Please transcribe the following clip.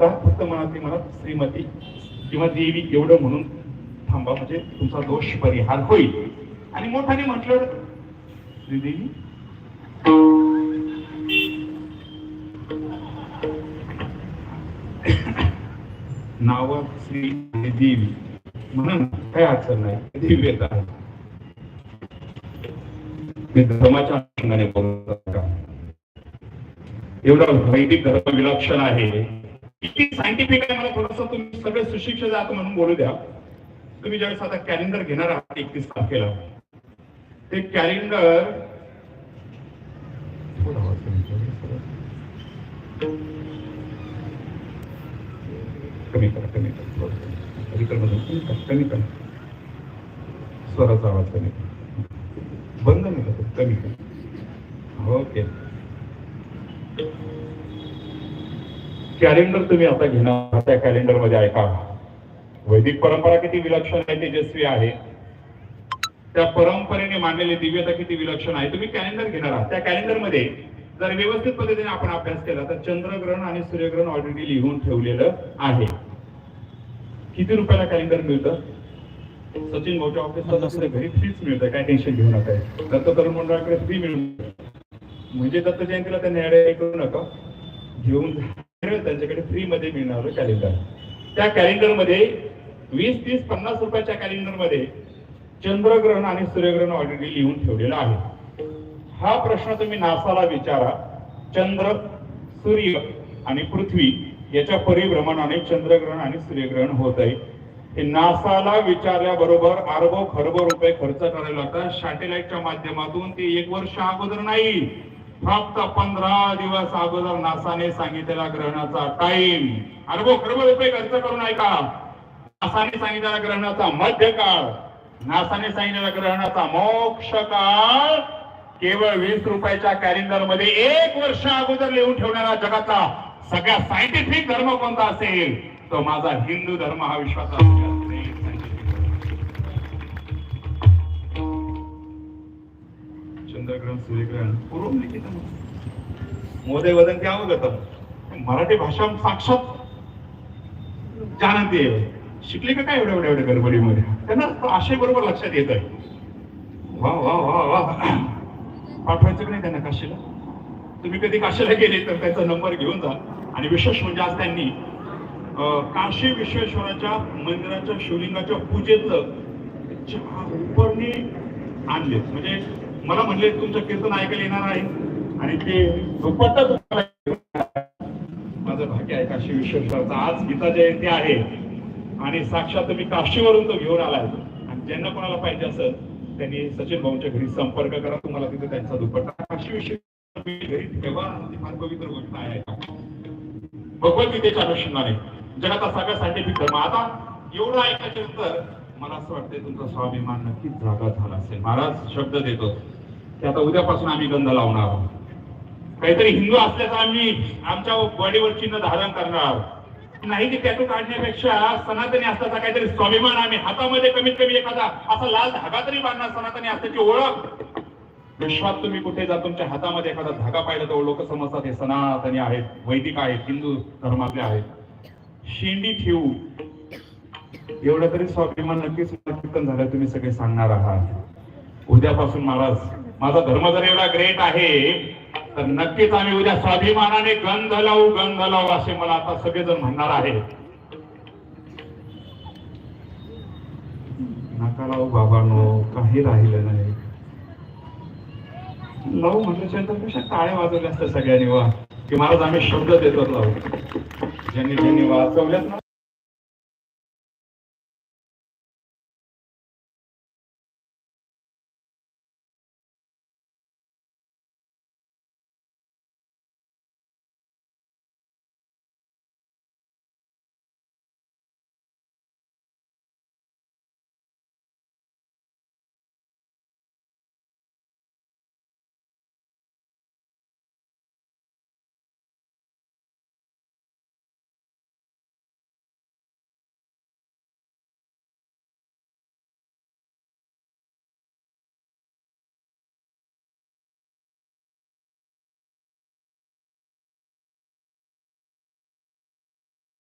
फक्त मनातली मनात श्रीमती किंवा देवी एवढं म्हणून थांबा म्हणजे तुमचा दोष परिहार होईल. आणि मोठ्याने म्हटलं श्रीदेवी नाव श्री देवी म्हणून काय अडचण नाही दिव्यता मी धर्माच्या अनुषंगाने बोलतो एवढा वैदिक धर्म विलक्षण आहे. सायंटिफिक आहे मला थोडस तुम्ही सगळे सुशिक्षित आहात म्हणून बोलू द्या. तुम्ही ज्यावेळेस आता कॅलेंडर घेणार आहात एकतीस तारखेला ते कॅलेंडर कमी करा. कमी करा कमी करा स्वराचा आवाज कमी करा. बंद नाही करत कमी करा. ओके. कॅलेंडर तुम्ही आता घेणार त्या कॅलेंडरमध्ये ऐका वैदिक परंपरा किती विलक्षण आहे तेजस्वी आहे. त्या परंपरेने मांडलेली दिव्यता किती विलक्षण आहे तुम्ही कॅलेंडर घेणार आहात. त्या कॅलेंडरमध्ये जर व्यवस्थित पद्धतीने आपण अभ्यास केला तर चंद्रग्रहण आणि सूर्यग्रहण ऑलरेडी लिहून ठेवलेलं आहे. किती रुपयाला कॅलेंडर मिळतं? सचिन भाऊच्या ऑफिसला घरी फ्रीच मिळतं काय टेन्शन घेऊ नका. दत्त तरुण मंडळाकडे फ्री मिळून. म्हणजे दत्त जयंतीला त्या ऍड करू नका. घेऊन जा. त्यांच्याकडे फ्रीमध्ये मिळणार कॅलेंडर त्या कॅलेंडरमध्ये वीस तीस पन्नास रुपयाच्या कॅलेंडरमध्ये चंद्रग्रहण आणि सूर्यग्रहण ऑलरेडी लिहून ठेवलेला आहे. हा प्रश्न तुम्ही नासाला विचारा. चंद्र सूर्य आणि पृथ्वी याच्या परिभ्रमणाने चंद्रग्रहण आणि सूर्यग्रहण होत आहे. हे नासाला विचारल्याबरोबर अरबो खरबो रुपये खर्च करायला लागतात. सॅटेलाइटच्या माध्यमातून ते एक वर्ष अगोदर नाही. फक्त पंधरा दिवस अगोदर नासाने सांगितलेला ग्रहणाचा टाइम अरबो खरबो रुपये खर्च करून ऐका नासाने सांगितलेला ग्रहणाचा मध्य काळ नासाने सांगितलेला ग्रहणाचा मोक्ष काळ केवळ वीस रुपयाच्या कॅलेंडरमध्ये एक वर्ष अगोदर लिहून ठेवणारा जगातला सगळ्या सायंटिफिक धर्म कोणता असेल? तो माझा हिंदू धर्म हा विश्वासा चंद्रग्रहण सूर्यग्रहण पूर्व मोदय वदंती अवगत मराठी भाषा साक्षात जानते शिकले का काय एवढ्या एवढ्या एवढ्या गडबडीमध्ये? त्यांना तो आशय बरोबर लक्षात येत आहे. वा वा वा वा. पाठवायचं की नाही त्यांना काशीला? तुम्ही कधी काशीला गेले तर त्याचा नंबर घेऊन जा. आणि विशेष म्हणजे आज त्यांनी काशी विश्वेश्वराच्या मंदिराच्या शिवलिंगाच्या पूजेतलं. उपरणी आणले म्हणजे मला म्हणले तुमचं कीर्तन ऐकायला येणार आहे. आणि ते दुपट्टा माझं भाग्य आहे काशी विश्वेश्वराचा आज गीता जयंती आहे. आणि साक्षात मी काशीवरून तो घेऊन आलाय. आणि ज्यांना कोणाला पाहिजे असेल त्यांनी सचिन भाऊंच्या घरी संपर्क करा. तुम्हाला तिथे त्यांचा दुपट्टा काशी विश्वेश्वर घरी फार पवित्र गोष्ट आहे. भगवद्गीतेच्या अनुषंगाने. जगाचा सगळ्या सायंटिफिक धर्म. आता एवढं ऐकायच्या नंतर मला असं वाटतंय तुमचा स्वाभिमान नक्कीच जागा झाला असेल. महाराज शब्द देतो. की आता उद्यापासून आम्ही गंध लावणार आहोत. काहीतरी हिंदू असल्याचं आम्ही आमच्या बॉडीवर चिन्ह धारण करणार आहोत. नाही ते टॅटू काढण्यापेक्षा सनातनी असल्याचा काहीतरी स्वाभिमान आम्ही हातामध्ये कमीत कमी एखादा असा लाल धागा तरी बांधणार सनातनी असल्याची ओळख. विश्वात तुम्ही कुठे जा तुमच्या हातामध्ये एखादा धागा पाहिला तर लोक समजतात हे सनातनी आहेत वैदिक आहेत हिंदू धर्मातले आहेत. शेंडी ठेवू. एवढं तरी स्वाभिमान नक्कीच कीर्तन झालं तुम्ही सगळे सांगणार आहात. उद्यापासून महाराज माझा धर्म जर एवढा ग्रेट आहे तर नक्कीच आम्ही उद्या स्वाभिमानाने गंध लावू गंध लावू असे मला आता सगळेजण म्हणणार आहे नका लावू बाबांनो काही राहिलं नाही. लावू म्हटल्याच्या कशा टाळ्या वाजवल्या असतात सगळ्यांनी वा. की महाराज आम्ही शब्द देतो लावू. ज्यांनी ज्यांनी वाचवल्यात ना